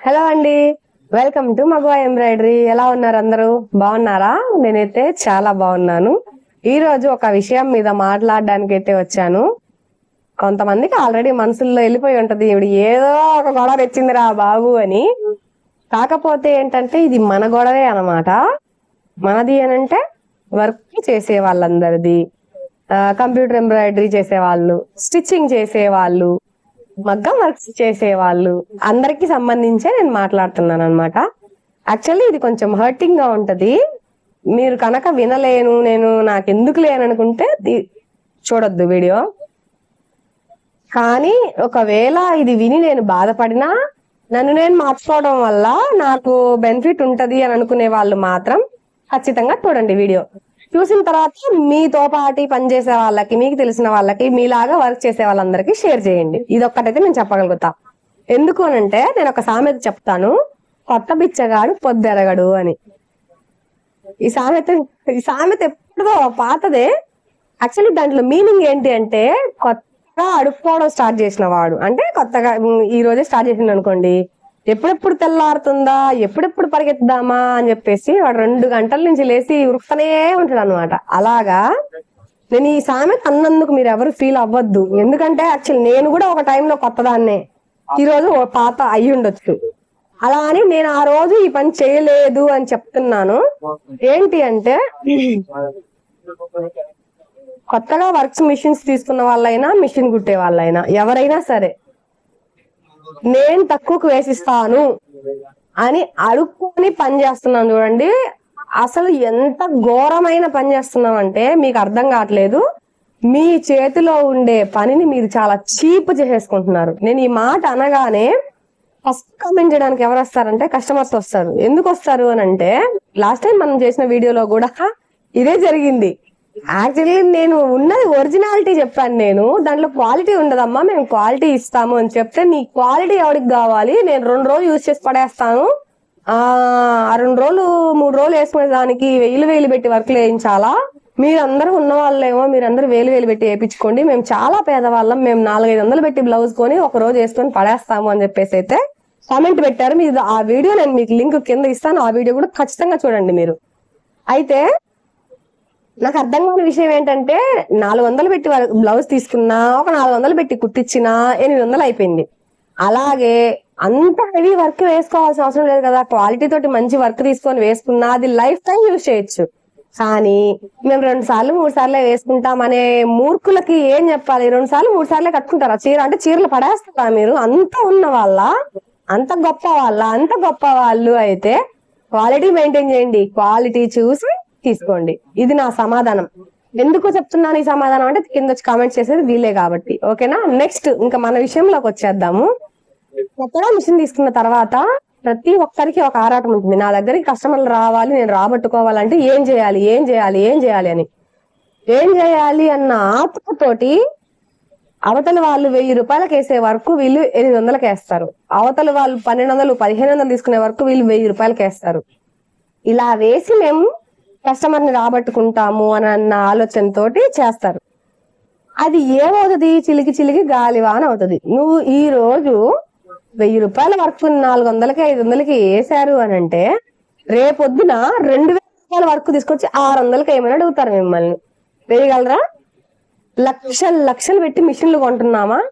Hello అండి. Welcome to మగవా embroidery. ఎలా ఉన్నారు అందరూ? బాగున్నారా? నేనైతే చాలా బాగున్నాను. ఈ రోజు ఒక విషయం మీద మాట్లాడడానికి అయితే వచ్చాను. కొంతమందికి ఆల్రెడీ మనసుల్లో వెళ్ళిపోయి ఉంటది ఇవిడ ఏదో ఒక గొడవ తెచ్చిందిరా బాబు అని. కాకపోతే ఏంటంటే ఇది మన గొడవే అన్నమాట. మనది అని అంటే వర్క్ చేసే వాళ్ళందరిది. కంప్యూటర్ ఎంబ్రాయిడరీ చేసే వాళ్ళు స్టిచ్చింగ్ చేసే వాళ్ళు మగ్గం వర్క్స్ చేసే వాళ్ళు అందరికి సంబంధించే నేను మాట్లాడుతున్నాను అనమాట యాక్చువల్లీ ఇది కొంచెం హర్టింగ్గా ఉంటది. మీరు కనుక వినలేను నేను నాకు ఎందుకు లేను అనుకుంటే చూడొద్దు వీడియో. కానీ ఒకవేళ ఇది విని నేను బాధపడినా నన్ను నేను మార్చుకోవడం వల్ల నాకు బెనిఫిట్ ఉంటది అని అనుకునే వాళ్ళు మాత్రం ఖచ్చితంగా చూడండి వీడియో. చూసిన తర్వాత మీతో పాటి పనిచేసే వాళ్ళకి మీకు తెలిసిన వాళ్ళకి మీలాగా వర్క్ చేసే వాళ్ళందరికీ షేర్ చేయండి. ఇది ఒక్కటైతే నేను చెప్పగలుగుతా. ఎందుకు అనంటే నేను ఒక సామెత చెప్తాను. కొత్త బిచ్చగాడు పొద్దెరగడు అని. ఈ సామెత ఈ సామెత ఎప్పుడో పాతదే. యాక్చువల్లీ దాంట్లో మీనింగ్ ఏంటి అంటే కొత్తగా అడుక్కోవడం స్టార్ట్ చేసిన వాడు. అంటే కొత్తగా ఈ రోజే స్టార్ట్ చేసిండు అనుకోండి. ఎప్పుడెప్పుడు తెల్లారుతుందా ఎప్పుడెప్పుడు పరిగెత్తుదామా అని చెప్పేసి వాడు రెండు గంటల నుంచి లేచి ఉరుకుతనే ఉంటాడు అనమాట అలాగా నేను ఈ సామెత అన్నందుకు మీరు ఎవరు ఫీల్ అవ్వద్దు. ఎందుకంటే యాక్చువల్ నేను కూడా ఒక టైంలో కొత్తదాన్నే. ఈ రోజు ఓ పాత అయి ఉండొచ్చు అలా అని నేను ఆ రోజు ఈ పని చేయలేదు అని చెప్తున్నాను. ఏంటి అంటే కొత్తగా వర్క్స్ మిషన్స్ తీసుకున్న వాళ్ళైనా మిషన్ కుట్టే వాళ్ళైనా ఎవరైనా సరే నేను తక్కువకు వేసిస్తాను అని అడుక్కొని పని చేస్తున్నాను చూడండి. అసలు ఎంత ఘోరమైన పని చేస్తున్నాం అంటే మీకు అర్థం కావట్లేదు. మీ చేతిలో ఉండే పనిని మీరు చాలా చీప్ చేసేసుకుంటున్నారు. నేను ఈ మాట అనగానే ఫస్ట్ కామెంట్ చేయడానికి ఎవరు వస్తారంటే కస్టమర్స్ వస్తారు. ఎందుకు వస్తారు అని అంటే లాస్ట్ టైం మనం చేసిన వీడియోలో కూడా ఇదే జరిగింది. యాక్చువల్లీ నేను ఉన్నది ఒరిజినాలిటీ చెప్పాను నేను. దాంట్లో క్వాలిటీ ఉండదమ్మా మేము క్వాలిటీ ఇస్తాము అని చెప్తే నీ క్వాలిటీ ఎవరికి కావాలి? నేను రెండు రోజులు యూజ్ చేసి పడేస్తాను. ఆ ఆ రెండు రోజులు మూడు రోజులు వేసుకునే దానికి వెయ్యిలు వేలు పెట్టి వర్క్లు వేయించాలా? మీరందరూ ఉన్న వాళ్ళేమో మీరందరూ వేలు వేలు పెట్టి వేయించుకోండి. మేము చాలా పేదవాళ్ళం మేము నాలుగైదు వందలు పెట్టి బ్లౌజ్ కొని ఒక రోజు వేసుకొని పడేస్తాము అని చెప్పేసి అయితే కామెంట్ పెట్టారు. మీరు ఆ వీడియో నేను మీకు లింక్ కింద ఇస్తాను. ఆ వీడియో కూడా ఖచ్చితంగా చూడండి మీరు. అయితే నాకు అర్థం కాని విషయం ఏంటంటే నాలుగు వందలు పెట్టి బ్లౌజ్ తీసుకున్నా ఒక నాలుగు వందలు పెట్టి కుట్టించినా ఎనిమిది వందలు అయిపోయింది. అలాగే అంత హెవీ వర్క్ వేసుకోవాల్సిన అవసరం లేదు కదా. క్వాలిటీ తోటి మంచి వర్క్ తీసుకొని వేసుకున్నా అది లైఫ్ టైం యూజ్ చేయొచ్చు. కానీ మేము రెండు సార్లు మూడు సార్లే వేసుకుంటాం అనే మూర్ఖులకి ఏం చెప్పాలి? రెండు సార్లు మూడు సార్లే కట్టుకుంటారా? చీర అంటే చీరలు పడేస్తారా మీరు? అంత ఉన్న వాళ్ళ అంత గొప్ప వాళ్ళ అంత గొప్ప వాళ్ళు అయితే క్వాలిటీ మెయింటైన్ చేయండి. క్వాలిటీ చూసి తీసుకోండి. ఇది నా సమాధానం. ఎందుకు చెప్తున్నాను ఈ సమాధానం అంటే కింద వచ్చి కామెంట్ చేసేది వీలే కాబట్టి. ఓకేనా? నెక్స్ట్ ఇంకా మన విషయంలోకి వచ్చేద్దాము. కొత్తగా మిషన్ తీసుకున్న తర్వాత ప్రతి ఒక్కరికి ఒక ఆరాటం ఉంటుంది. నా దగ్గరికి కస్టమర్లు రావాలి నేను రాబట్టుకోవాలంటే ఏం చేయాలి ఏం చేయాలి ఏం చేయాలి అని. ఏం చేయాలి అన్న ఆత్మతోటి అవతల వాళ్ళు వెయ్యి రూపాయలకు వేసే వరకు వీళ్ళు ఎనిమిది వందలకి వేస్తారు. అవతల వాళ్ళు పన్నెండు వందలు పదిహేను వందలు తీసుకునే వరకు వీళ్ళు వెయ్యి రూపాయలకి వేస్తారు. ఇలా వేసి మేము కస్టమర్ని రాబట్టుకుంటాము అని అన్న ఆలోచనతో చేస్తారు. అది ఏమవుతుంది? చిలికి చిలికి గాలివాన అవుతుంది. నువ్వు ఈ రోజు వెయ్యి రూపాయల వర్క్ నాలుగు వందలకి ఐదు వందలకి వేసారు అని అంటే రేపొద్దున రెండు వేల రూపాయల వర్క్ తీసుకొచ్చి ఆరు వందలకి ఏమైనా అడుగుతారు మిమ్మల్ని. వేయగలరా? లక్షలు లక్షలు పెట్టి మిషన్లు కొంటున్నామా?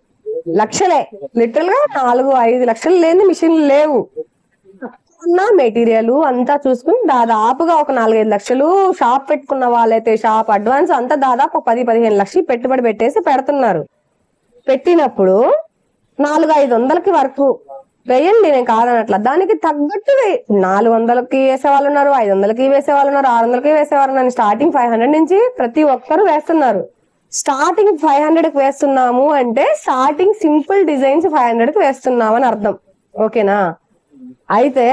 లక్షలే. లిటరల్గా నాలుగు ఐదు లక్షలు లేని మిషన్లు లేవు. ఉన్న మెటీరియల్ అంతా చూసుకుని దాదాపుగా ఒక నాలుగైదు లక్షలు షాప్ పెట్టుకున్న వాళ్ళైతే షాప్ అడ్వాన్స్ అంతా దాదాపు ఒక పది పదిహేను లక్షలు పెట్టుబడి పెట్టేసి పెడుతున్నారు. పెట్టినప్పుడు నాలుగు ఐదు వందలకి వరకు వేయండి నేను కాదనట్లా. దానికి తగ్గట్టు నాలుగు వందలకి వేసే వాళ్ళు ఉన్నారు ఐదు వందలకి వేసే వాళ్ళు ఉన్నారు ఆరు వందలకి వేసేవారు ఉన్నారు. స్టార్టింగ్ ఫైవ్ హండ్రెడ్ నుంచి ప్రతి ఒక్కరు వేస్తున్నారు. స్టార్టింగ్ ఫైవ్ హండ్రెడ్కి వేస్తున్నాము అంటే స్టార్టింగ్ సింపుల్ డిజైన్స్ ఫైవ్ హండ్రెడ్కి వేస్తున్నాం అని అర్థం. ఓకేనా? అయితే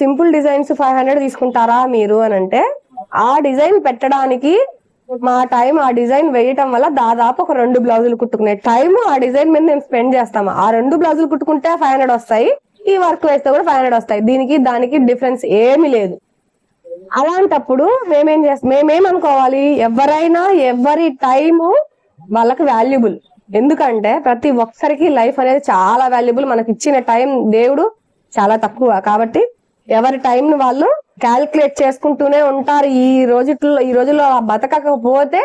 సింపుల్ డిజైన్స్ ఫైవ్ హండ్రెడ్ తీసుకుంటారా మీరు అని అంటే ఆ డిజైన్ పెట్టడానికి మా టైం ఆ డిజైన్ వేయటం వల్ల దాదాపు ఒక రెండు బ్లౌజులు కుట్టుకునే టైం ఆ డిజైన్ మీద మేము స్పెండ్ చేస్తాము. ఆ రెండు బ్లౌజులు కుట్టుకుంటే ఫైవ్ హండ్రెడ్ వస్తాయి. ఈ వర్క్ వేస్తే కూడా ఫైవ్ హండ్రెడ్ వస్తాయి. దీనికి దానికి డిఫరెన్స్ ఏమీ లేదు. అలాంటప్పుడు మేమేం చేస్తాం మేమేమనుకోవాలి? ఎవరైనా ఎవరి టైము వాళ్ళకి వాల్యుబుల్. ఎందుకంటే ప్రతి ఒక్కరికి లైఫ్ అనేది చాలా వాల్యుబుల్. మనకి ఇచ్చిన టైం దేవుడు చాలా తక్కువ. కాబట్టి ఎవరి టైంను వాళ్ళు క్యాల్కులేట్ చేసుకుంటూనే ఉంటారు. ఈ రోజుల్లో ఈ రోజుల్లో బతకకపోతే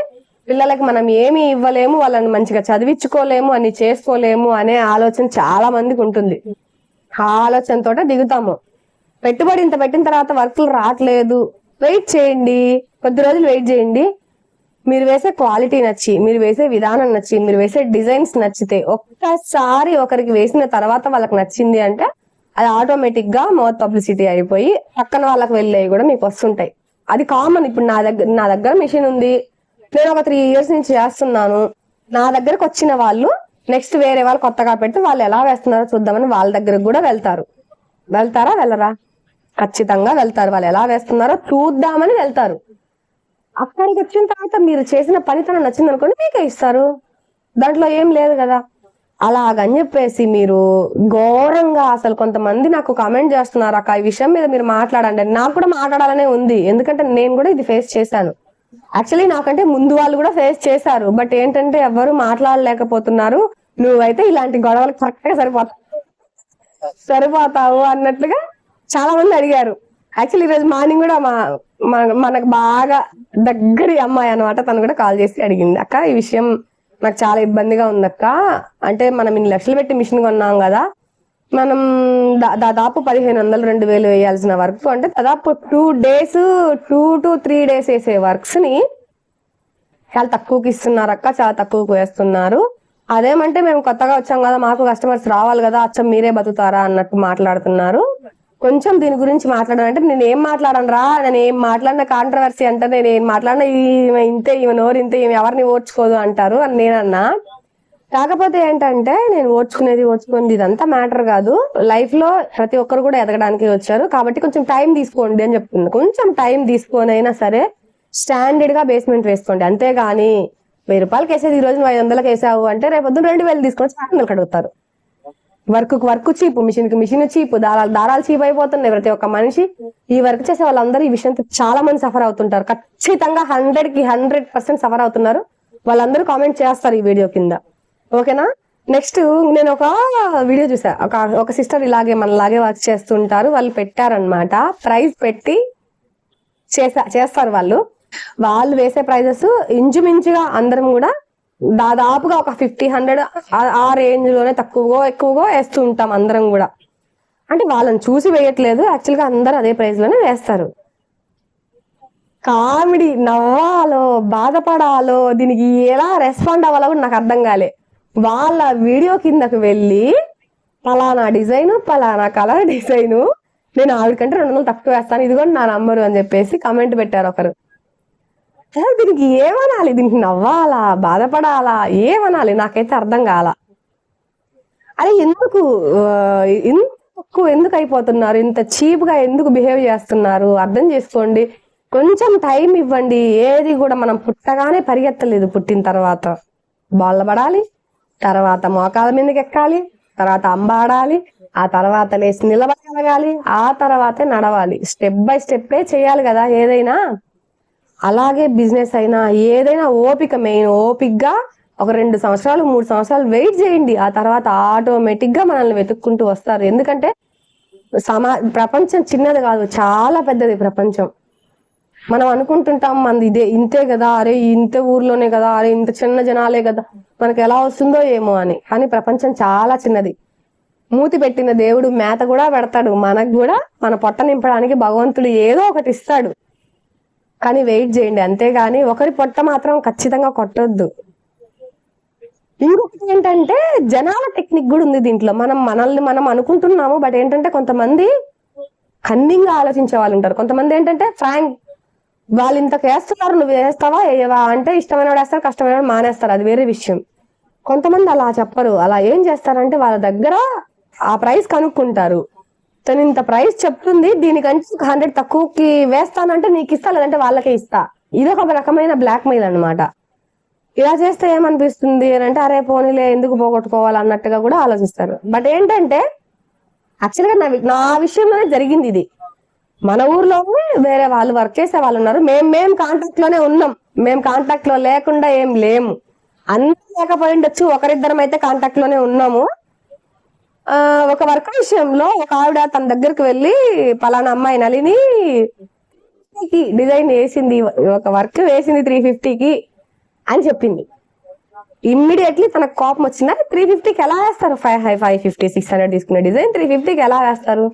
పిల్లలకి మనం ఏమి ఇవ్వలేము వాళ్ళని మంచిగా చదివించుకోలేము అని చేసుకోలేము అనే ఆలోచన చాలా మందికి ఉంటుంది. ఆ ఆలోచనతో దిగుతాము. పెట్టుబడి ఇంత పెట్టిన తర్వాత వర్క్లు రావట్లేదు. వెయిట్ చేయండి. కొద్ది రోజులు వెయిట్ చేయండి. మీరు వేసే క్వాలిటీ నచ్చి మీరు వేసే విధానం నచ్చి మీరు వేసే డిజైన్స్ నచ్చితే ఒక్కసారి ఒకరికి వేసిన తర్వాత వాళ్ళకి నచ్చింది అంటే అది ఆటోమేటిక్గా మౌత్ పబ్లిసిటీ అయిపోయి పక్కన వాళ్ళకి వెళ్ళేవి కూడా మీకు వస్తుంటాయి. అది కామన్ ఇప్పుడు నా దగ్గర నా దగ్గర మిషన్ ఉంది. నేను ఒక త్రీ ఇయర్స్ నుంచి చేస్తున్నాను. నా దగ్గరకు వచ్చిన వాళ్ళు నెక్స్ట్ వేరే వాళ్ళు కొత్తగా పెట్టి వాళ్ళు ఎలా వేస్తున్నారో చూద్దామని వాళ్ళ దగ్గరకు కూడా వెళ్తారు. వెళ్తారా వెళ్ళరా? ఖచ్చితంగా వెళ్తారు. వాళ్ళు ఎలా వేస్తున్నారో చూద్దామని వెళ్తారు. అక్కడికి వచ్చిన తర్వాత మీరు చేసిన పనితనం నచ్చింది అనుకోండి మీకే ఇస్తారు. దాంట్లో ఏం లేదు కదా. అలాగని చెప్పేసి మీరు ఘోరంగా అసలు కొంతమంది నాకు కమెంట్ చేస్తున్నారు అక్క. ఈ విషయం మీద మీరు మాట్లాడండి. నాకు కూడా మాట్లాడాలనే ఉంది. ఎందుకంటే నేను కూడా ఇది ఫేస్ చేశాను. యాక్చువల్లీ నాకంటే ముందు వాళ్ళు కూడా ఫేస్ చేశారు. బట్ ఏంటంటే ఎవరు మాట్లాడలేకపోతున్నారు. నువ్వైతే ఇలాంటి గొడవలు కరెక్ట్గా సరిపోతావు సరిపోతావు అన్నట్లుగా చాలా మంది అడిగారు యాక్చువల్లీ ఈరోజు మార్నింగ్ కూడా మా మనకు బాగా దగ్గరి అమ్మాయి అన్నమాట తను కూడా కాల్ చేసి అడిగింది. అక్క ఈ విషయం నాకు చాలా ఇబ్బందిగా ఉందక్క. అంటే మనం ఇన్ని లక్షలు పెట్టి మిషన్ కొన్నాం కదా మనం దా- దాదాపు పదిహేను వందలు రెండు వేలు వేయాల్సిన వర్క్. అంటే దాదాపు two days two to three days వేసే వర్క్స్ని చాలా తక్కువకి ఇస్తున్నారు అక్క చాలా తక్కువకి వేస్తున్నారు. అదేమంటే మేము కొత్తగా వచ్చాం కదా మాకు కస్టమర్స్ రావాలి కదా అచ్చం మీరే బతుకుతారా అన్నట్టు మాట్లాడుతున్నారు. కొంచెం దీని గురించి మాట్లాడాలంటే నేను ఏం మాట్లాడను రా నేను ఏం మాట్లాడిన కాంట్రవర్సీ అంటే నేను ఏం మాట్లాడిన ఈమె ఇంతే ఈమె నోరు ఇంతే ఈమె ఎవరిని ఓర్చుకోదు అంటారు అని నేనన్నా. కాకపోతే ఏంటంటే నేను ఓర్చుకునేది ఓర్చుకునేది ఇదంతా మ్యాటర్ కాదు. లైఫ్లో ప్రతి ఒక్కరు కూడా ఎదగడానికి వచ్చారు. కాబట్టి కొంచెం టైం తీసుకోండి అని చెప్తుంది కొంచెం టైం తీసుకొని అయినా సరే స్టాండర్డ్గా బేస్మెంట్ వేసుకోండి. అంతేగాని వెయ్యి రూపాయలకి వేసేది ఈ రోజు నువ్వు ఐదు వందలకి వేసావు అంటే రేపు పొద్దున్న రెండు వేలు తీసుకొని చాలా వందలకి అడుగుతారు వర్క్ వర్క్ చీపు మిషన్కి మిషన్ చీపు దారాలు దారాలు చీప్ అయిపోతున్నాయి ప్రతి ఒక్క మనిషి. ఈ వర్క్ చేసే వాళ్ళందరూ ఈ విషయంతో చాలా మంది సఫర్ అవుతుంటారు. ఖచ్చితంగా హండ్రెడ్కి హండ్రెడ్ పర్సెంట్ సఫర్ అవుతున్నారు. వాళ్ళందరూ కామెంట్ చేస్తారు ఈ వీడియో కింద. ఓకేనా? నెక్స్ట్ నేను ఒక వీడియో చూసా. ఒక ఒక సిస్టర్ ఇలాగే మనలాగే వర్క్ చేస్తుంటారు. వాళ్ళు పెట్టారనమాట ప్రైజ్ పెట్టి చేసా చేస్తారు వాళ్ళు. వాళ్ళు వేసే ప్రైజెస్ ఇంచుమించుగా అందరం కూడా దాదాపుగా ఒక ఫిఫ్టీ హండ్రెడ్ ఆ రేంజ్లోనే తక్కువగా ఎక్కువగా వేస్తూ ఉంటాం అందరం కూడా. అంటే వాళ్ళని చూసి వేయట్లేదు. యాక్చువల్గా అందరూ అదే ప్రైస్లోనే వేస్తారు. కామెడీ నవ్వాలో బాధపడాలో దీనికి ఎలా రెస్పాండ్ అవ్వాలో కూడా నాకు అర్థం కాలే. వాళ్ళ వీడియో కిందకు వెళ్ళి పలానా డిజైన్ పలానా కలర్ డిజైన్ నేను ఆవిడకంటే రెండు వందలు తక్కువ వేస్తాను ఇది కూడా నా నంబరు అని చెప్పేసి కమెంట్ పెట్టారు ఒకరు. దీనికి ఏమనాలి? దీనికి నవ్వాలా? బాధపడాలా? ఏమనాలి? నాకైతే అర్థం కాల. అరే ఎందుకు ఎందుకు ఇంత ఎందుకు అయిపోతున్నారు? ఇంత చీప్గా ఎందుకు బిహేవ్ చేస్తున్నారు? అర్థం చేసుకోండి. కొంచెం టైం ఇవ్వండి. ఏది కూడా మనం పుట్టగానే పరిగెత్తలేదు పుట్టిన తర్వాత. బాళ్ళబడాలి తర్వాత మోకాల మీదకి ఎక్కాలి తర్వాత అంబాడాలి ఆ తర్వాత లేచి నిలబడగలగాలి ఆ తర్వాతే నడవాలి. స్టెప్ బై స్టెప్పే చేయాలి కదా ఏదైనా. అలాగే బిజినెస్ అయినా ఏదైనా ఓపిక మెయిన్ ఓపికగా ఒక రెండు సంవత్సరాలు మూడు సంవత్సరాలు వెయిట్ చేయండి. ఆ తర్వాత ఆటోమేటిక్గా మనల్ని వెతుక్కుంటూ వస్తారు. ఎందుకంటే సమా ప్రపంచం చిన్నది కాదు చాలా పెద్దది ప్రపంచం. మనం అనుకుంటుంటాం మనది ఇదే ఇంతే కదా అరే ఇంత ఊర్లోనే కదా అరే ఇంత చిన్న జనాలే కదా మనకి ఎలా వస్తుందో ఏమో అని. కానీ ప్రపంచం చాలా చిన్నది. మూతి పెట్టిన దేవుడు మేత కూడా పెడతాడు. మనకు కూడా మన పొట్ట నింపడానికి భగవంతుడు ఏదో ఒకటి ఇస్తాడు. కానీ వెయిట్ చేయండి. అంతేగాని ఒకరి పొట్ట మాత్రం ఖచ్చితంగా కొట్టొద్దు. ఇంకొకటి ఏంటంటే జనాల టెక్నిక్ కూడా ఉంది దీంట్లో. మనం మనల్ని మనం అనుకుంటున్నాము బట్ ఏంటంటే కొంతమంది కన్నింగ్ ఆలోచించే వాళ్ళు ఉంటారు. కొంతమంది ఏంటంటే ఫ్రాంక్ వాళ్ళు ఇంతకు వేస్తున్నారు నువ్వు వేస్తావా వేయవా? అంటే ఇష్టమైన వాడు వేస్తారు కష్టమైన వాడు మానేస్తారు. అది వేరే విషయం. కొంతమంది అలా చెప్పరు. అలా ఏం చేస్తారంటే వాళ్ళ దగ్గర ఆ ప్రైస్ కనుక్కుంటారు. తను ఇంత ప్రైస్ చెప్తుంది దీనికంటే ఒక హండ్రెడ్ తక్కువకి వేస్తానంటే నీకు ఇస్తా లేదంటే వాళ్ళకే ఇస్తా. ఇది ఒక రకమైన బ్లాక్ మెయిల్ అన్నమాట. ఇలా చేస్తే ఏమనిపిస్తుంది అని అంటే అరే పోనీలే ఎందుకు పోగొట్టుకోవాలి అన్నట్టుగా కూడా ఆలోచిస్తారు. బట్ ఏంటంటే యాక్చువల్గా నా నా విషయంలోనే జరిగింది ఇది. మన ఊర్లోనే వేరే వాళ్ళు వర్క్ చేసే వాళ్ళు ఉన్నారు. మేము మేము కాంటాక్ట్లోనే ఉన్నాం. మేము కాంటాక్ట్లో లేకుండా ఏం లేము. అందరూ లేకపోయి ఉండొచ్చు. ఒకరిద్దరం అయితే కాంటాక్ట్లోనే ఉన్నాము. ఒక వర్క్ విషయంలో ఒక ఆవిడ తన దగ్గరికి వెళ్ళి పలానా అమ్మాయి నలిని డిజైన్ వేసింది ఒక వర్క్ వేసింది త్రీ ఫిఫ్టీకి అని చెప్పింది. ఇమ్మీడియట్లీ తనకు కోపం వచ్చిందా? త్రీ ఫిఫ్టీకి ఎలా వేస్తారు? Five high five fifty six hundred తీసుకునే డిజైన్ త్రీ ఫిఫ్టీకి ఎలా వేస్తారు?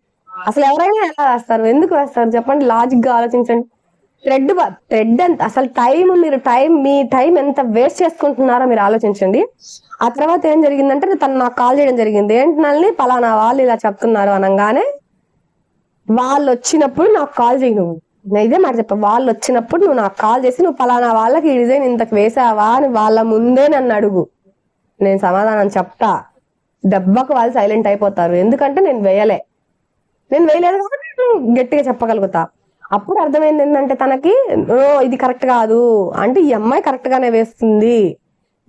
అసలు ఎవరైనా ఎలా వేస్తారు? ఎందుకు వేస్తారు? చెప్పండి లాజిక్గా ఆలోచించండి. థ్రెడ్ థ్రెడ్ ఎంత అసలు టైం మీరు టైం మీ టైం ఎంత వేస్ట్ చేసుకుంటున్నారో మీరు ఆలోచించండి. ఆ తర్వాత ఏం జరిగిందంటే తను నాకు కాల్ చేయడం జరిగింది. ఏంటి నల్ని పలానా వాళ్ళు ఇలా చెప్తున్నారు అనగానే వాళ్ళు వచ్చినప్పుడు నాకు కాల్ చేయి నువ్వు. నేను ఇదే మాట చెప్ప వాళ్ళు వచ్చినప్పుడు నువ్వు నాకు కాల్ చేసి నువ్వు పలానా వాళ్ళకి ఈ డిజైన్ ఇంతకు వేసావా అని వాళ్ళ ముందే నన్ను అడుగు. నేను సమాధానం చెప్తా. దెబ్బకు వాళ్ళు సైలెంట్ అయిపోతారు. ఎందుకంటే నేను వేయలే. నేను వేయలేదు కాబట్టి నేను గట్టిగా చెప్పగలుగుతా. అప్పుడు అర్థమైంది ఏంటంటే తనకి "ఓ, ఇది కరెక్ట్ కాదు. అంటే ఈ అమ్మాయి కరెక్ట్ గానే వేస్తుంది.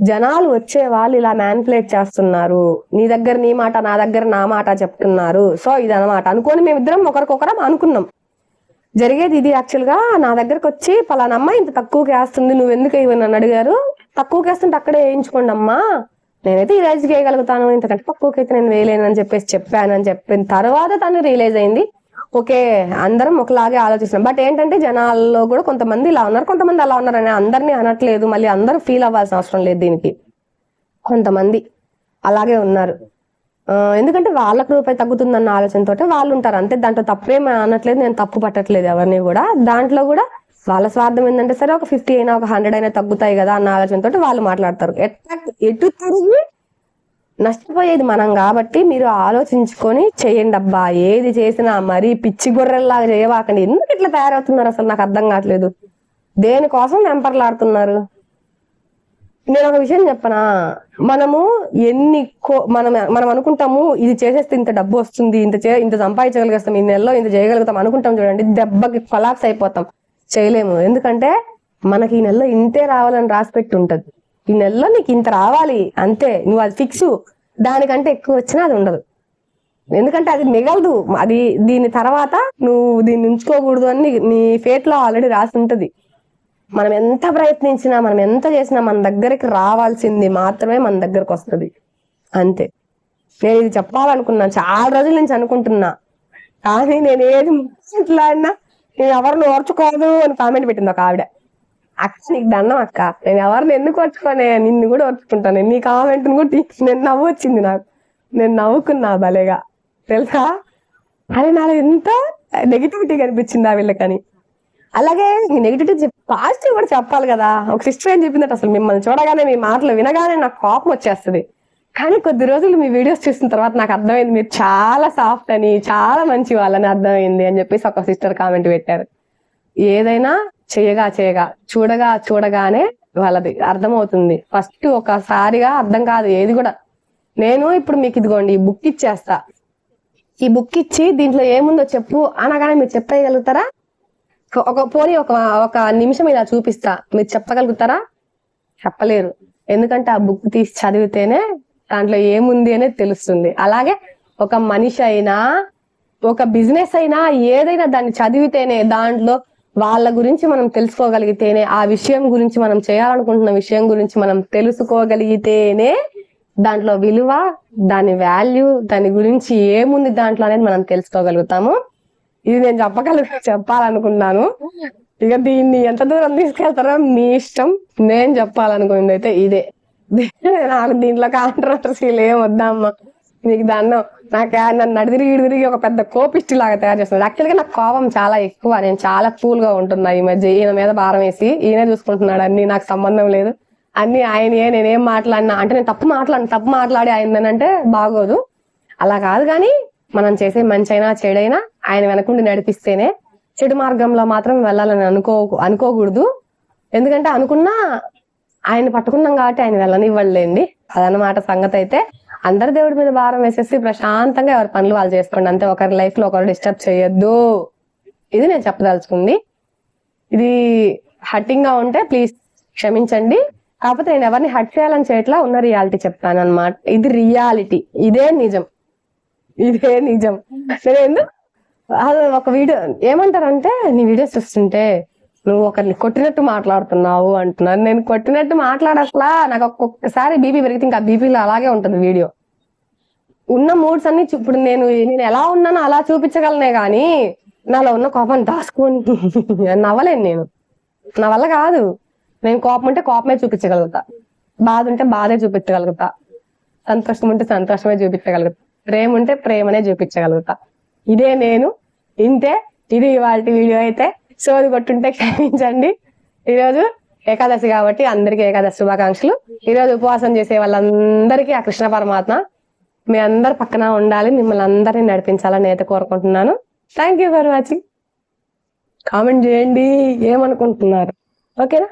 జనాలు వచ్చే వాళ్ళు ఇలా మ్యాన్పులేట్ చేస్తున్నారు. నీ దగ్గర నీ మాట నా దగ్గర నా మాట చెప్తున్నారు. సో ఇది అనమాట అనుకొని మేమిద్దరం ఒకరికొకరం అనుకున్నాం. జరిగేది ఇది యాక్చువల్గా నా దగ్గరకు వచ్చి పలానా అమ్మాయి ఇంత తక్కువకి వేస్తుంది నువ్వు ఎందుకు ఇవ్వని అడిగారు? తక్కువకి వేస్తుంటే అక్కడే వేయించుకోండి అమ్మా. నేనైతే ఈ రైజ్ వేయగలుగుతాను. ఇంతకంటే తక్కువకి అయితే నేను వేయలేను అని చెప్పేసి చెప్పాను అని చెప్పిన తర్వాత తను రియలైజ్ అయింది ఓకే అందరం ఒకలాగే ఆలోచిస్తున్నాం. బట్ ఏంటంటే జనాల్లో కూడా కొంతమంది ఇలా ఉన్నారు. కొంతమంది అలా ఉన్నారు అని అందరినీ అనట్లేదు. మళ్ళీ అందరూ ఫీల్ అవ్వాల్సిన అవసరం లేదు దీనికి. కొంతమంది అలాగే ఉన్నారు. ఎందుకంటే వాళ్ళకు రూపాయి తగ్గుతుందన్న ఆలోచనతో వాళ్ళు ఉంటారు. అంతే దాంట్లో తప్పేం అనట్లేదు. నేను తప్పు పట్టట్లేదు ఎవరిని కూడా. దాంట్లో కూడా వాళ్ళ స్వార్థం ఏంటంటే సరే ఒక ఫిఫ్టీ అయినా ఒక హండ్రెడ్ అయినా తగ్గుతాయి కదా అన్న ఆలోచనతో వాళ్ళు మాట్లాడతారు. ఎట్లా ఎటు తిరిగి నష్టపోయేది మనం కాబట్టి మీరు ఆలోచించుకొని చేయండి అబ్బా ఏది చేసినా మరీ పిచ్చి గొర్రెల్లాగా చేయవాకండి. ఎందుకు ఇట్లా తయారవుతున్నారు అసలు? నాకు అర్థం కావట్లేదు. దేనికోసం వెంపర్లాడుతున్నారు? నేను ఒక విషయం చెప్పనా? మనము ఎన్ని కో- మనం మనం అనుకుంటాము ఇది చేసేస్తే ఇంత డబ్బు వస్తుంది ఇంత చే ఇంత సంపాదించగలిగేస్తాం ఈ నెలలో ఇంత చేయగలుగుతాం అనుకుంటాం చూడండి దెబ్బకి కొలాప్స్ అయిపోతాం. చేయలేము. ఎందుకంటే మనకి ఈ నెలలో ఇంతే రావాలని రాసి పెట్టి ఉంటది ఈ నెలలో నీకు ఇంత రావాలి అంతే. నువ్వు అది ఫిక్స్. దానికంటే ఎక్కువ వచ్చినా అది ఉండదు. ఎందుకంటే అది మిగలదు. అది దీని తర్వాత నువ్వు దీన్ని ఉంచుకోకూడదు అని నీ- ఫేట్లో ఆల్రెడీ రాసి ఉంటది. మనం ఎంత ప్రయత్నించినా మనం ఎంత చేసినా మన దగ్గరికి రావాల్సింది మాత్రమే మన దగ్గరకు వస్తుంది. అంతే. నేను ఇది చెప్పాలనుకున్నా చాలా రోజుల నుంచి అనుకుంటున్నా. కానీ నేను ఏది మాట్లాడినా నేను ఎవరిని ఓర్చుకోదు అని కామెంట్ పెట్టింది ఒక ఆవిడ. అక్క నీకు దండం అక్క. నేను ఎవరిని ఎందుకు పట్టుకోనే నిన్ను కూడా పట్టుకుంటాను నీ కామెంట్ కూడా నేను నవ్వు వచ్చింది నాకు. నేను నవ్వుకున్నా భలేగా. తెలుసా? అది నాలో ఎంత నెగిటివిటీ కనిపించింది ఆ వీళ్ళకని. అలాగే నెగిటివిటీ పాజిటివ్ కూడా చెప్పాలి కదా. ఒక సిస్టర్ ఏం చెప్పిందంటే అసలు మిమ్మల్ని చూడగానే మీ మాటలు వినగానే నాకు కోపం వచ్చేస్తుంది. కానీ కొద్ది రోజులు మీ వీడియోస్ చూసిన తర్వాత నాకు అర్థమైంది మీరు చాలా సాఫ్ట్ అని చాలా మంచి వాళ్ళని అర్థమైంది అని చెప్పేసి ఒక సిస్టర్ కామెంట్ పెట్టారు. ఏదైనా చేయగా చేయగా చూడగా చూడగానే వాళ్ళది అర్థమవుతుంది. ఫస్ట్ ఒకసారిగా అర్థం కాదు ఏది కూడా. నేను ఇప్పుడు మీకు ఇదిగోండి ఈ బుక్ ఇచ్చేస్తా. ఈ బుక్ ఇచ్చి దీంట్లో ఏముందో చెప్పు అనగానే మీరు చెప్పగలుగుతారా? ఒక- పోనీ ఒక ఒక నిమిషం ఇలా చూపిస్తా. మీరు చెప్పగలుగుతారా? చెప్పలేరు. ఎందుకంటే ఆ బుక్ తీసి చదివితేనే దాంట్లో ఏముంది అనేది తెలుస్తుంది. అలాగే ఒక మనిషి అయినా ఒక బిజినెస్ అయినా ఏదైనా దాన్ని చదివితేనే దాంట్లో వాళ్ళ గురించి మనం తెలుసుకోగలిగితేనే ఆ విషయం గురించి మనం చేయాలనుకుంటున్న విషయం గురించి మనం తెలుసుకోగలిగితేనే దాంట్లో విలువ దాని వాల్యూ దాని గురించి ఏముంది దాంట్లో అనేది మనం తెలుసుకోగలుగుతాము. ఇది నేను చెప్పగల చెప్పాలనుకున్నాను. ఇక దీన్ని ఎంత దూరం తీసుకెళ్తారో మీ ఇష్టం. నేను చెప్పాలనుకున్నది అయితే ఇదే. నాకు దీంట్లో కాంట్రవర్సీలు ఏం వద్దమ్మా మీకు దాన్ని నాకు నన్ను నడిదిరిగి తిరిగి ఒక పెద్ద కోపిష్టి లాగా తయారు చేస్తుంది యాక్చువల్గా నాకు కోపం చాలా ఎక్కువ. నేను చాలా కూల్గా ఉంటున్నా ఈ మధ్య. ఈయన మీద భారం వేసి ఈయనే చూసుకుంటున్నాడు. అన్ని నాకు సంబంధం లేదు. అన్ని ఆయనే నేనేం మాట్లాడినా అంటే నేను తప్పు మాట్లాడిన. తప్పు మాట్లాడి ఆయన అంటే బాగోదు. అలా కాదు కానీ మనం చేసే మంచి అయినా చెడైనా ఆయన వెనకుండి నడిపిస్తేనే చెడు మార్గంలో మాత్రం వెళ్ళాలని అనుకో అనుకోకూడదు. ఎందుకంటే అనుకున్నా ఆయన పట్టుకున్నాం కాబట్టి ఆయన వెళ్ళనివ్వలేండి అదనమాట సంగతి అయితే అందరి దేవుడి మీద భారం వేసేసి ప్రశాంతంగా ఎవరి పనులు వాళ్ళు చేసుకోండి. అంతే ఒకరి లైఫ్లో ఒకరు డిస్టర్బ్ చేయొద్దు. ఇది నేను చెప్పదలుచుకుంది. ఇది హట్టింగ్గా ఉంటే ప్లీజ్ క్షమించండి. కాకపోతే నేను ఎవరిని హట్ చేయాలని చేయట్లా ఉన్న రియాలిటీ చెప్తాను అనమాట ఇది రియాలిటీ ఇదే నిజం. ఇదే నిజం. నేను ఎందుకు అది ఒక వీడియో ఏమంటారంటే నీ వీడియోస్ చూస్తుంటే నువ్వు ఒకరిని కొట్టినట్టు మాట్లాడుతున్నావు అంటున్నారు నేను కొట్టినట్టు మాట్లాడట్లా? నాకు ఒక్కొక్కసారి బీపీ పెరిగితే ఇంకా బీపీలో అలాగే ఉంటుంది వీడియో. ఉన్న మూడ్స్ అన్ని ఇప్పుడు నేను నేను ఎలా ఉన్నానో అలా చూపించగలనే కానీ నాలో ఉన్న కోపాన్ని దాచుకొని నవ్వలేను నేను. నా వల్ల కాదు. నేను కోపం ఉంటే కోపమే చూపించగలుగుతా. బాధ ఉంటే బాధే చూపించగలుగుతా. సంతోషం ఉంటే సంతోషమే చూపించగలుగుతా. ప్రేమ ఉంటే ప్రేమనే చూపించగలుగుతా. ఇదే నేను. ఇంతే. ఇది ఇవాళ వీడియో అయితే. సోది కొట్టుంటే క్షమించండి. ఈరోజు ఏకాదశి కాబట్టి అందరికీ ఏకాదశి శుభాకాంక్షలు. ఈరోజు ఉపవాసం చేసే వాళ్ళందరికీ ఆ కృష్ణ పరమాత్మ మీ అందరి పక్కన ఉండాలి మిమ్మల్ని అందరినీ నడిపించాలని అయితే కోరుకుంటున్నాను. Thank you for watching comment చేయండి ఏమనుకుంటున్నారు? ఓకేనా